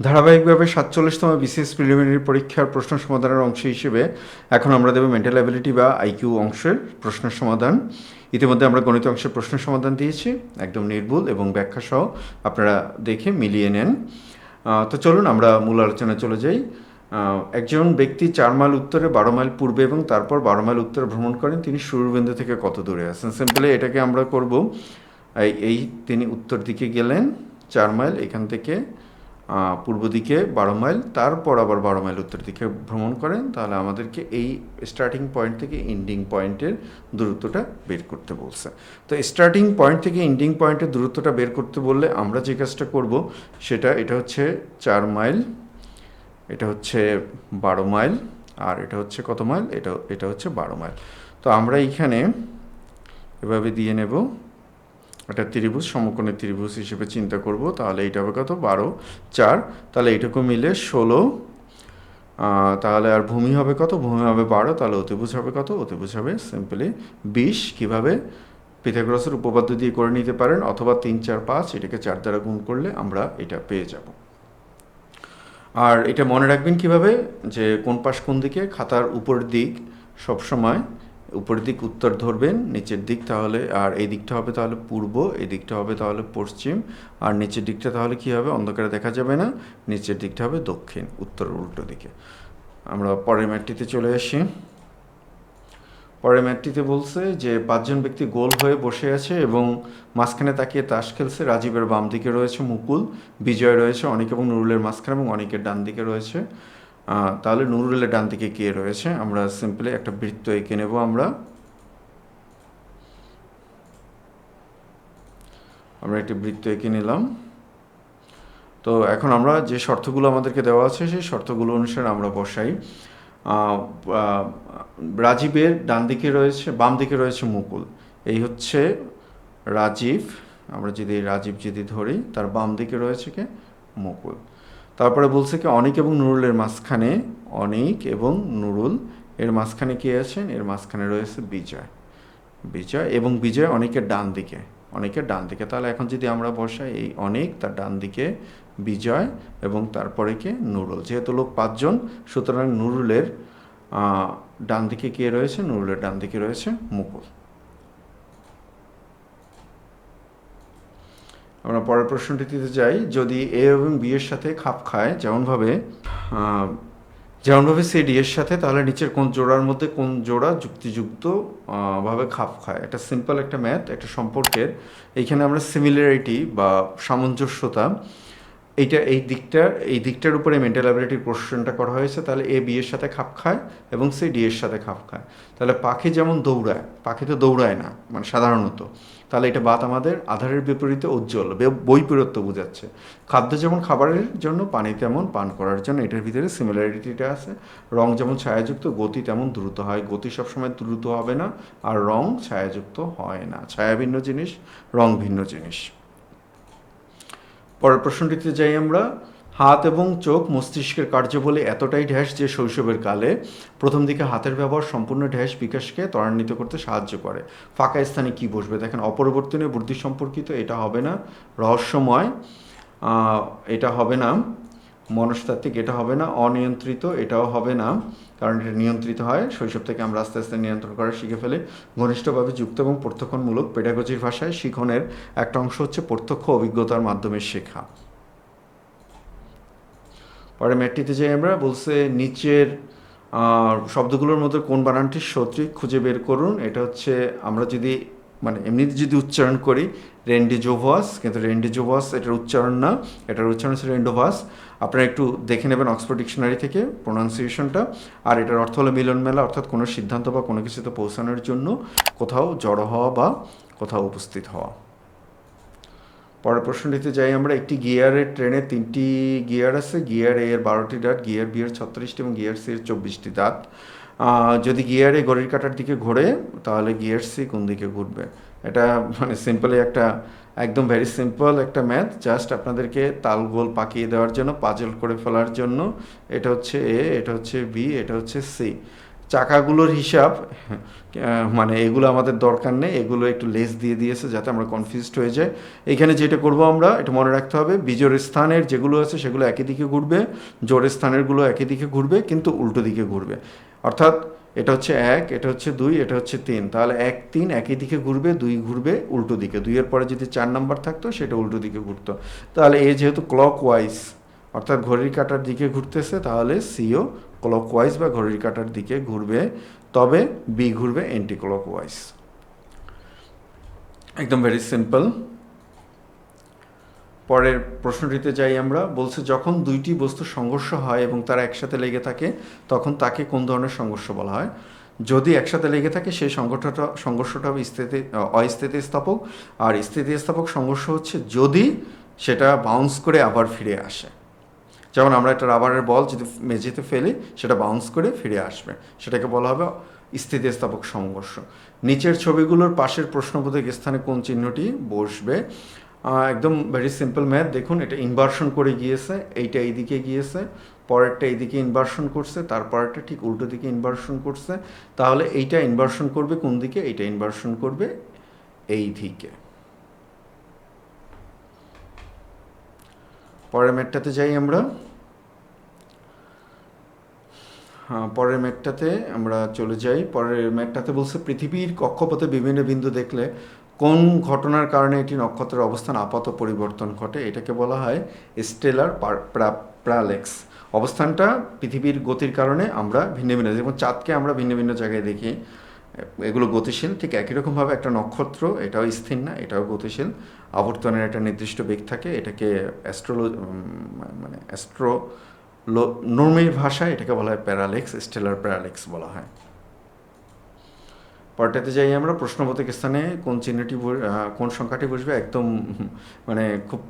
ধারাবাহিকভাবে সাতচল্লিশতম BCS preliminary পরীক্ষার প্রশ্ন সমাধানের অংশ হিসেবে এখন আমরা দেবো মেন্টাল অ্যাবিলিটি বা আইকিউ অংশের প্রশ্ন সমাধান। ইতিমধ্যে আমরা গণিত অংশের প্রশ্ন সমাধান দিয়েছি, একদম নির্ভুল এবং ব্যাখ্যা সহ আপনারা দেখে মিলিয়ে নেন। তো চলুন আমরা মূল আলোচনায় চলে যাই। একজন ব্যক্তি চার মাইল উত্তরে বারো মাইল পূর্বে এবং তারপর বারো মাইল উত্তরে ভ্রমণ করেন, তিনি শুরুর বিন্দু থেকে কত দূরে? আছেন সিম্পলি এটাকে আমরা করব। এই তিনি উত্তর দিকে গেলেন, চার মাইল এখান থেকে। পূর্ব দিকে বারো মাইল, তারপর আবার বারো মাইল উত্তর দিকে ভ্রমণ করেন, তাহলে আমাদেরকে এই স্টার্টিং পয়েন্ট থেকে এন্ডিং পয়েন্টের দূরত্বটা বের করতে বলছে। তো স্টার্টিং পয়েন্ট থেকে এন্ডিং পয়েন্টের দূরত্বটা বের করতে বললে আমরা যে কাজটা করব, সেটা এটা হচ্ছে চার মাইল, এটা হচ্ছে বারো মাইল, আর এটা হচ্ছে কত মাইল? এটা এটা হচ্ছে বারো মাইল। তো আমরা এইখানে এভাবে দিয়ে নেব। একটা ত্রিভুজ, সমকোণের ত্রিভুজ হিসেবে চিন্তা করব, তাহলে এইটা হবে কত? বারো, চার, তাহলে এইটুকু মিলে ষোলো তাহলে আর ভূমি হবে কত? ভূমি হবে বারো, তাহলে অতিভুজ হবে কত? অতিভুজ হবে সিম্পলি বিশ, কীভাবে? পিথাগোরাসের উপপাদ্য দিয়ে করে নিতে পারেন, অথবা তিন, চার, পাঁচ, এটাকে চার দ্বারা গুণ করলে আমরা এটা পেয়ে যাব। আর এটা মনে রাখবেন কীভাবে? যে কোন পাশ কোন দিকে? খাতার উপর দিক সবসময় উপরের দিক উত্তর ধরবেন, নিচের দিক তাহলে, আর এই দিকটা হবে তাহলে পূর্ব, এই দিকটা হবে তাহলে পশ্চিম, আর নিচের দিকটা তাহলে কি হবে? অন্ধকারে দেখা যাবে না, নিচের দিকটা হবে দক্ষিণ উত্তর উল্টো দিকে। আমরা পরের ম্যাটটিতে চলে আসি। পরের ম্যাটটিতে বলছে যে, পাঁচজন ব্যক্তি গোল হয়ে বসে আছে এবং মাঝখানে তাকিয়ে তাস খেলছে, রাজীবের বাম দিকে রয়েছে মুকুল, বিজয় রয়েছে অনেক এবং নুরুলের মাঝখানে এবং অনেকের ডান দিকে রয়েছে। তাহলে নুরুলের ডান দিকে কে রয়েছে। আমরা সিম্পলি একটা বৃত্ত এঁকে নেব আমরা। আমরা একটি বৃত্ত এঁকে নিলাম। তো এখন আমরা যে শর্তগুলো আমাদেরকে দেওয়া আছে, সেই শর্তগুলো অনুসারে আমরা বসাই। রাজীবের ডান দিকে রয়েছে, বাম দিকে রয়েছে মুকুল। এই হচ্ছে রাজীব। আমরা যদি রাজীব যদি ধরি, তার বাম দিকে রয়েছে কে? মুকুল। তারপরে বলছে কি, অনেক এবং নুরুলের মাঝখানে, অনেক এবং নুরুল, এর মাঝখানে কে আছেন? এর মাঝখানে রয়েছে বিজয়। বিজয় এবং বিজয় অনেকের ডান দিকে। অনেকের ডান দিকে। তাহলে এখন যদি আমরা বসাই, এই অনেক তার ডান দিকে, বিজয় এবং তারপরে কে? নুরুল। যেহেতু লোক পাঁচজন, সুতরাং নুরুলের ডান দিকে কে রয়েছে? নুরুলের ডান দিকে রয়েছে মুকুল। আমরা পরের প্রশ্নটিতে যাই। যদি এ এবং বি এর সাথে খাপ খায়, যেমনভাবে যেমনভাবে সে ডি এর সাথে, তাহলে নিচের কোন জোড়ার মধ্যে কোন জোড়া যুক্তিযুক্ত ভাবে খাপ খায়? একটা সিম্পল একটা ম্যাথ একটা সম্পর্কের। এইখানে আমরা সিমিলারিটি বা সামঞ্জস্যতা এইটা, এই দিকটার এই দিকটার উপরে মেন্টাল অ্যাবিলিটির প্রশ্নটা করা হয়েছে, তাহলে এ বি এর সাথে খাপ খায় এবং সে ডি এর সাথে খাপ খায়। তাহলে পাখি যেমন দৌড়ায়, পাখি তো দৌড়ায় না মানে সাধারণত। তাহলে এটা বাত আমাদের আধারের বিপরীতে উজ্জ্বল বৈপরীত্য বোঝাচ্ছে। খাদ্য যেমন খাবারের জন্য, পানি তেমন পান করার জন্য, এটার ভিতরে সিমিলারিটিটা আছে। রং যেমন ছায়াযুক্ত, গতি তেমন দ্রুত হয়। গতি সবসময় দ্রুত হবে না, আর রং ছায়াযুক্ত হয় না। ছায়া ভিন্ন জিনিস, রং ভিন্ন জিনিস। পরের প্রশ্নটিতে যাই আমরা, হাত এবং চোখ মস্তিষ্কের কার্যবলে এতটাই ঢ্যাস যে শৈশবের কালে প্রথম দিকে হাতের ব্যবহার সম্পূর্ণ ঢ্যাস বিকাশকে ত্বরান্বিত করতে সাহায্য করে। ফাঁকা স্থানে কি বসবে? দেখেন, অপরিবর্তনীয় বুদ্ধি সম্পর্কিত এটা হবে না। রহস্যময় এটা হবে না। মনস্তাত্ত্বিক এটা হবে না। অনিয়ন্ত্রিত এটাও হবে না। কারণ এটা নিয়ন্ত্রিত হয়, শৈশব থেকে আমরা আস্তে আস্তে নিয়ন্ত্রণ করা শিখে ফেলে। ঘনিষ্ঠভাবে যুক্ত এবং প্রত্যক্ষণমূলক পেডাগজির ভাষায় শিখনের একটা অংশ হচ্ছে প্রত্যক্ষ অভিজ্ঞতার মাধ্যমে শেখা। পরে ম্যাটটিতে যাই আমরা, বলছে নিচের শব্দগুলোর মধ্যে কোন বানানটি সঠিক খুঁজে বের করুন, এটা হচ্ছে আমরা যদি মানে এমনিতে যদি উচ্চারণ করি রেন্ডিজোভাস, কিন্তু রেন্ডিজোভাস এটার উচ্চারণ না, এটার উচ্চারণ হচ্ছে রেন্ডোভাস। আপনারা একটু দেখে নেবেন অক্সফোর্ড ডিকশনারি থেকে প্রোনাউন্সিয়েশনটা আর এটার অর্থ হলো মিলন মেলা অর্থাৎ কোনো সিদ্ধান্ত বা কোনো কিছুতে পৌঁছানোর জন্য কোথাও জড়ো হওয়া বা কোথাও উপস্থিত হওয়া। পরের প্রশ্নটিতে যাই আমরা, একটি গিয়ারের ট্রেনে তিনটি গিয়ার আছে, গিয়ার এ এর বারোটি দাঁত, গিয়ার বি এর ছত্রিশটি এবং গিয়ার সি এর চব্বিশটি দাঁত। যদি গিয়ারে গড়ির কাটার দিকে ঘোরে, তাহলে গিয়ার সি কোন দিকে ঘুরবে? এটা মানে সিম্পলি একটা, একদম ভেরি সিম্পল একটা ম্যাথ জাস্ট আপনাদেরকে তাল গোল পাকিয়ে দেওয়ার জন্য, পাজল করে ফেলার জন্য, এটা হচ্ছে এ এটা হচ্ছে বি এটা হচ্ছে সি চাকাগুলোর হিসাব মানে এগুলো আমাদের দরকার নেই, এগুলো একটু লেস দিয়ে দিয়েছে যাতে আমরা কনফিউজড হয়ে যাই। এখানে যেটা করব আমরা, এটা মনে রাখতে হবে, বিজোড় স্থানের যেগুলো আছে সেগুলো একই দিকে ঘুরবে জোড়ের স্থানেরগুলো একই দিকে ঘুরবে, কিন্তু উল্টো দিকে ঘুরবে। অর্থাৎ এটা হচ্ছে এক, এটা হচ্ছে দুই, এটা হচ্ছে তিন। তাহলে এক, তিন একই দিকে ঘুরবে, দুই ঘুরবে উল্টো দিকে। দুইয়ের পরে যদি চার নাম্বার থাকতো, সেটা উল্টো দিকে ঘুরতো। তাহলে এ যেহেতু ক্লক ওয়াইজ অর্থাৎ ঘড়ির কাঁটার দিকে ঘুরতেছে, তাহলে সিও ক্লক ওয়াইজ বা ঘড়ির কাঁটার দিকে ঘুরবে, তবে বি ঘুরবে এন্টি ক্লক ওয়াইজ একদম ভেরি সিম্পল পরের প্রশ্নটিতে যাই আমরা, বলছে যখন দুইটি বস্তু সংঘর্ষ হয় এবং তারা একসাথে লেগে থাকে, তখন তাকে কোন ধরনের সংঘর্ষ বলা হয়? যদি একসাথে লেগে থাকে, সেই সংঘর্ষটা সংঘর্ষটা হবে স্থিতি, অস্থিতিস্থাপক। আর স্থিতিস্থাপক সংঘর্ষ হচ্ছে যদি সেটা বাউন্স করে আবার ফিরে আসে। যেমন আমরা একটা রাবারের বল যদি মেঝেতে ফেলি, সেটা বাউন্স করে ফিরে আসবে। সেটাকে বলা হবে স্থিতিস্থাপক সংঘর্ষ। নিচের ছবিগুলোর পাশের প্রশ্নবোধক স্থানে কোন চিহ্নটি বসবে? একদম ভেরি সিম্পল ম্যাথ দেখুন, এটা ইনভার্সন করে গিয়েছে, এইটা এইদিকে গিয়েছে, পরেরটা এইদিকে ইনভার্সন করছে তারপরেরটা ঠিক উল্টো দিকে ইনভার্সন করছে। তাহলে এইটা ইনভার্সন করবে কোন দিকে? এইটা ইনভার্সন করবে এই দিকে। পরের ম্যাটটাতে যাই আমরা হ্যাঁ পরের ম্যাটটাতে আমরা চলে যাই। পরের ম্যাটটাতে বলছে পৃথিবীর কক্ষপথে বিভিন্ন বিন্দু দেখলে কোন ঘটনার কারণে এটি নক্ষত্রের অবস্থান আপাত পরিবর্তন ঘটে? এটাকে বলা হয় স্টেলার প্রালেক্স। অবস্থানটা পৃথিবীর গতির কারণে আমরা ভিন্ন ভিন্ন, যেমন চাঁদকে আমরা ভিন্ন ভিন্ন জায়গায় দেখি, এগুলো গতিশীল, ঠিক একই রকমভাবে একটা নক্ষত্র, এটাও স্থির না, এটাও গতিশীল। আবর্তনের একটা নির্দিষ্ট বেগ থাকে, এটাকে অ্যাস্ট্রোলো মানে অ্যাস্ট্রো নর্মের ভাষায় এটাকে বলা হয় প্যারালেক্স, স্টেলার প্যারালেক্স বলা হয়। পরটাতে যাই আমরা, প্রশ্নবোধক স্থানে কোন চিহ্নটি কোন সংখ্যাটি বসবে, একদম মানে খুব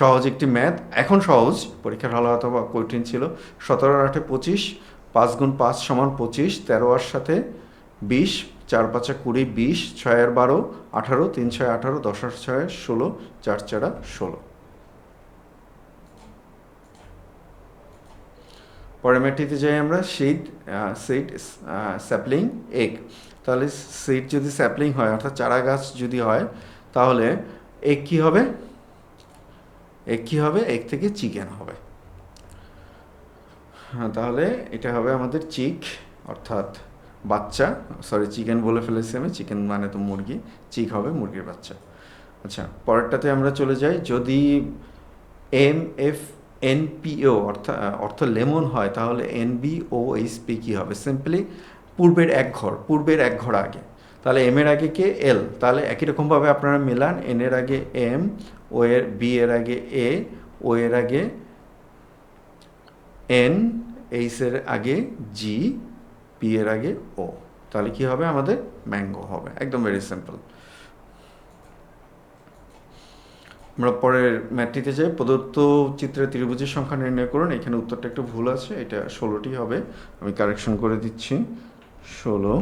সহজ একটি ম্যাথ। এখন সহজ, পরীক্ষার হল অথবা কঠিন ছিল। সতেরো আটে পঁচিশ, পাঁচ গুণ পাঁচ সমান পঁচিশ, তেরো আর সাথে বিশ, চার পাঁচা কুড়ি, বিশ, ছয় আর বারো, আঠারো, তিন ছয় আঠারো, দশ আর ছয় ষোলো, চার চারা ষোলো। পরের ম্যাটটিতে যাই আমরা সিড সিড স্যাপলিং এগ তাহলে সিড যদি স্যাপলিং হয়, অর্থাৎ চারা গাছ যদি হয়, তাহলে এগ কী হবে? এগ কী হবে? এগ থেকে চিকেন হবে। হ্যাঁ তাহলে এটা হবে আমাদের চিক অর্থাৎ বাচ্চা। সরি চিকেন বলে ফেলেছি আমি। চিকেন মানে তো মুরগি। চিক হবে মুরগির বাচ্চা। আচ্ছা পরেরটাতে আমরা চলে যাই। যদি এম এফ এনপিও অর্থাৎ অর্থ লেমন হয়, তাহলে এনবি ও এইচপি কী হবে? সিম্পলি পূর্বের এক ঘর, পূর্বের এক ঘর আগে। তাহলে এম এর আগে কে? এল তাহলে একই রকমভাবে আপনারা মেলান এন এর আগে এম ও এর বি এর আগে এ ও এর আগে এন এইচ এর আগে জি পি এর আগে ও তাহলে কি হবে? আমাদের ম্যাঙ্গো হবে। একদম ভেরি সিম্পল আমরা পরের ম্যাটটিতে যাই। প্রদত্ত চিত্রে ত্রিভুজের সংখ্যা নির্ণয় করুন। এখানে উত্তরটা একটু ভুল আছে, এটা ষোলোটি হবে। আমি কারেকশন করে দিচ্ছি। ষোলো।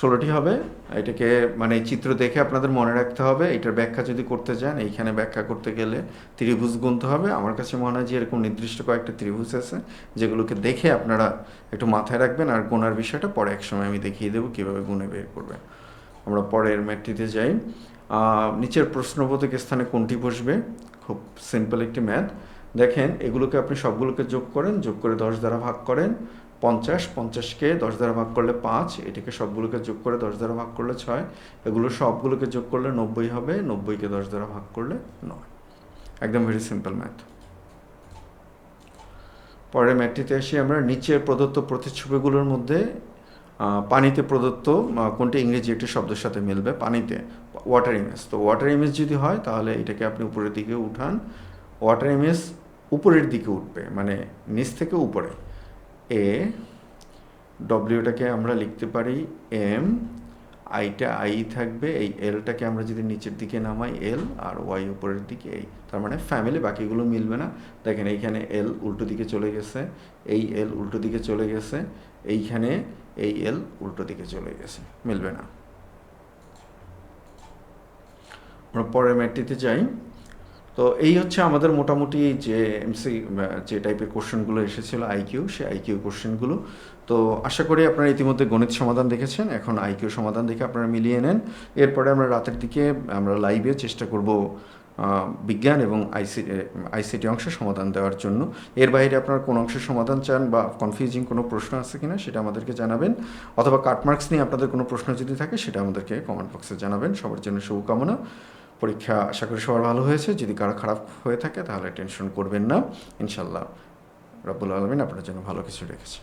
ষোলোটি হবে। এটাকে মানে চিত্র দেখে আপনাদের মনে রাখতে হবে। এটার ব্যাখ্যা যদি করতে চান এইখানে ব্যাখ্যা করতে গেলে ত্রিভুজ গুনতে হবে। আমার কাছে মনে হয় যে এরকম নির্দিষ্ট কয়েকটা ত্রিভুজ আছে, যেগুলোকে দেখে আপনারা একটু মাথায় রাখবেন আর গোনার বিষয়টা পরে এক সময় আমি দেখিয়ে দেবো কীভাবে গুনে বের করবেন। আমরা পরের ম্যাটটিতে যাই। নিচের প্রশ্নবোধক স্থানে কোনটি বসবে? খুব সিম্পল একটি ম্যাথ দেখেন, এগুলোকে আপনি সবগুলোকে যোগ করেন, যোগ করে দশ দ্বারা ভাগ করেন, পঞ্চাশ, পঞ্চাশকে দশ দ্বারা ভাগ করলে পাঁচ, এটাকে সবগুলোকে যোগ করে দশ দ্বারা ভাগ করলে ছয়, এগুলো সবগুলোকে যোগ করলে নব্বই হবে, নব্বইকে দশ দ্বারা ভাগ করলে নয়। একদম ভেরি সিম্পল ম্যাথ পরের ম্যাথটিতে আসি আমরা, নিচের প্রদত্ত প্রতিচ্ছবিগুলোর মধ্যে পানিতে প্রদত্ত কোনটি ইংরেজি একটি শব্দের সাথে মিলবে? পানিতে ওয়াটার ইমেজ তো ওয়াটার ইমেজ যদি হয়, তাহলে এটাকে আপনি উপরের দিকে উঠান। ওয়াটার ইমেজ উপরের দিকে উঠবে মানে নিচ থেকে উপরে। এ ডব্লিউটাকে আমরা লিখতে পারি এম আইটা আই থাকবে, এই এলটাকে আমরা যদি নিচের দিকে নামাই, এল আর ওয়াই উপরের দিকে এই। তার মানে ফ্যামিলি বাকিগুলো মিলবে না। দেখেন এইখানে এল উল্টো দিকে চলে গেছে, এই এল উল্টো দিকে চলে গেছে, এইখানে এই এল উল্টো দিকে চলে গেছে, মিলবে না। আমরা পরের ম্যাটটিতে যাই। তো এই হচ্ছে আমাদের মোটামুটি যে এমসি যে টাইপের কোশ্চেনগুলো এসেছিল আইকিউ সে আইকিউ কোশ্চেনগুলো তো আশা করি আপনারা ইতিমধ্যে গণিত সমাধান দেখেছেন। এখন আইকিউ সমাধান দেখে আপনারা মিলিয়ে নেন। এরপরে আমরা রাতের দিকে আমরা লাইভে চেষ্টা করব বিজ্ঞান এবং আইসি আইসিটি অংশের সমাধান দেওয়ার জন্য। এর বাইরে আপনারা কোন অংশের সমাধান চান বা কনফিউজিং কোনো প্রশ্ন আছে কিনা সেটা আমাদেরকে জানাবেন। অথবা কাটমার্কস নিয়ে আপনাদের কোনো প্রশ্ন যদি থাকে সেটা আমাদেরকে কমেন্ট বক্সে জানাবেন। সবার জন্য শুভকামনা। পরীক্ষা আশা করি সবার ভালো হয়েছে। যদি কারও খারাপ হয়ে থাকে তাহলে টেনশন করবেন না। ইনশাল্লাহ রব্বুল আলমিন আপনার জন্য ভালো কিছু রেখেছে